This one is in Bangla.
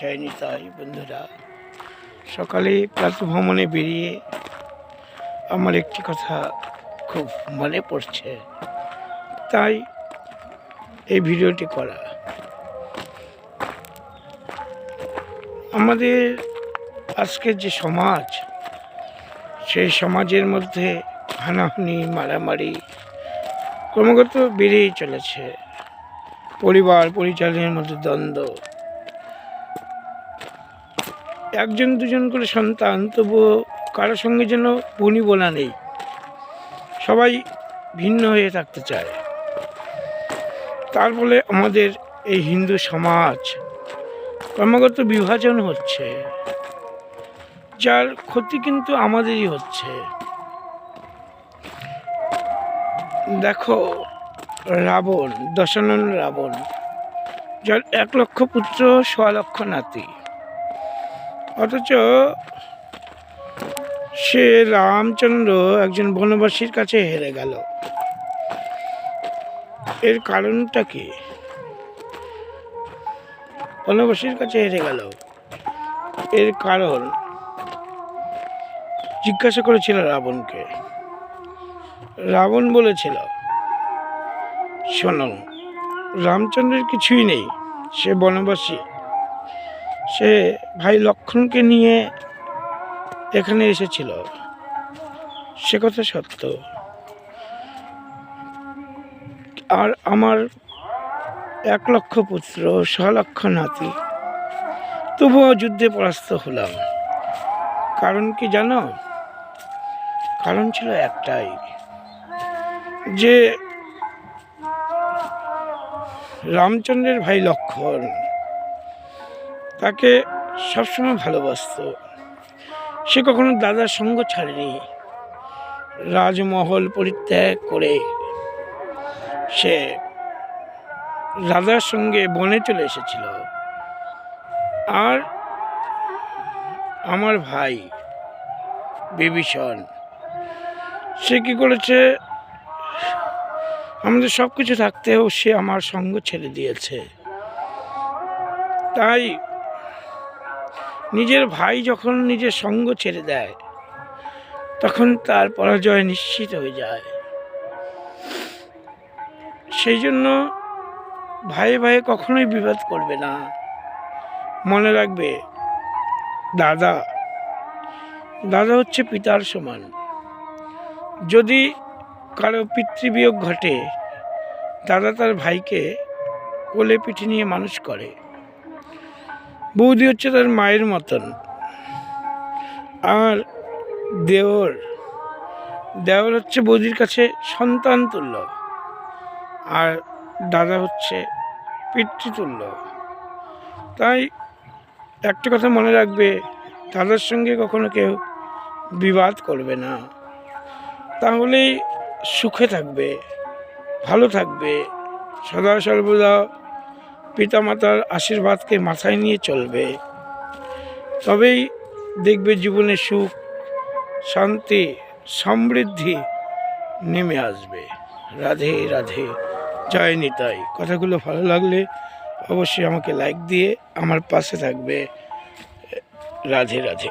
জয় নিতাই বন্ধুরা। সকালে প্রাতভ্রমণে বেরিয়ে আমার একটি কথা খুব মনে পড়ছে। তাই এই ভিডিওটি করা। আমাদের আজকের যে সমাজ, সেই সমাজের মধ্যে হানাহানি, মারামারি ক্রমাগত বেড়েই চলেছে। পরিবার পরিচালনের মধ্যে দ্বন্দ্ব একজন দুজন করে সন্তান, তবুও কারোর সঙ্গে যেন বনি বোনা নেই। সবাই ভিন্ন হয়ে থাকতে চায়। তার ফলে আমাদের এই হিন্দু সমাজ ক্রমাগত বিভাজন হচ্ছে। যার ক্ষতি কিন্তু আমাদেরই হচ্ছে। দেখো, রাবণ, দশানন রাবণ, যার এক লক্ষ পুত্র, সোয়া লক্ষ নাতি। অথচ সে রামচন্দ্র একজন বনবাসীর কাছে হেরে গেল। এর কারণটা কি? বনবাসীর কাছে হেরে গেল। এর কারণ জিজ্ঞাসা করেছিল রাবণকে। রাবণ বলেছিল, শোনো, রামচন্দ্রের কিছুই নেই, সে বনবাসী। সে ভাই লক্ষণকে নিয়ে এখানে এসেছিল। সে কথা সত্য। আর আমার এক লক্ষ পুত্র, ছ লক্ষ নাতি। তবুও যুদ্ধে পরাস্ত হলাম। কারণ কি জানো? কারণ ছিল একটাই, যে রামচন্দ্রের ভাই লক্ষণ। তাকে সবসময় ভালোবাসতো। সে কখনো দাদার সঙ্গ ছাড়েনি। রাজমহল পরিত্যাগ করে সে রাজার সঙ্গে বনে চলে এসেছিল। আর আমার ভাই বিভীষণ, সে কি করেছে? আমাদের সব কিছু থাকতেও সে আমার সঙ্গ ছেড়ে দিয়েছে। তাই নিজের ভাই যখন নিজের সঙ্গ ছেড়ে দেয়, তখন তার পরাজয় নিশ্চিত হয়ে যায়। সেই জন্য ভাই ভাই কখনোই বিবাদ করবে না। মনে রাখবে, দাদা দাদা হচ্ছে পিতার সমান। যদি কারও পিতৃবিয়োগ ঘটে, দাদা তার ভাইকে কোলে পিঠে নিয়ে মানুষ করে। বৌদি হচ্ছে তার মায়ের মতন। আর দেওর দেওর হচ্ছে বৌদির কাছে সন্তান তুল্য। আর দাদা হচ্ছে পিতৃতুল্য। তাই একটা কথা মনে রাখবে, দাদার সঙ্গে কখনো কেউ বিবাদ করবে না। তাহলেই সুখে থাকবে, ভালো থাকবে। সদা সর্বদা পিতামাতার আশীর্বাদকে মাথায় নিয়ে চলবে। তবেই দেখবে জীবনে সুখ, শান্তি, সমৃদ্ধি নেমে আসবে। রাধে রাধে, জয় নিতাই। কথাগুলো ভালো লাগলে অবশ্যই আমাকে লাইক দিয়ে আমার পাশে থাকবে। রাধে রাধে।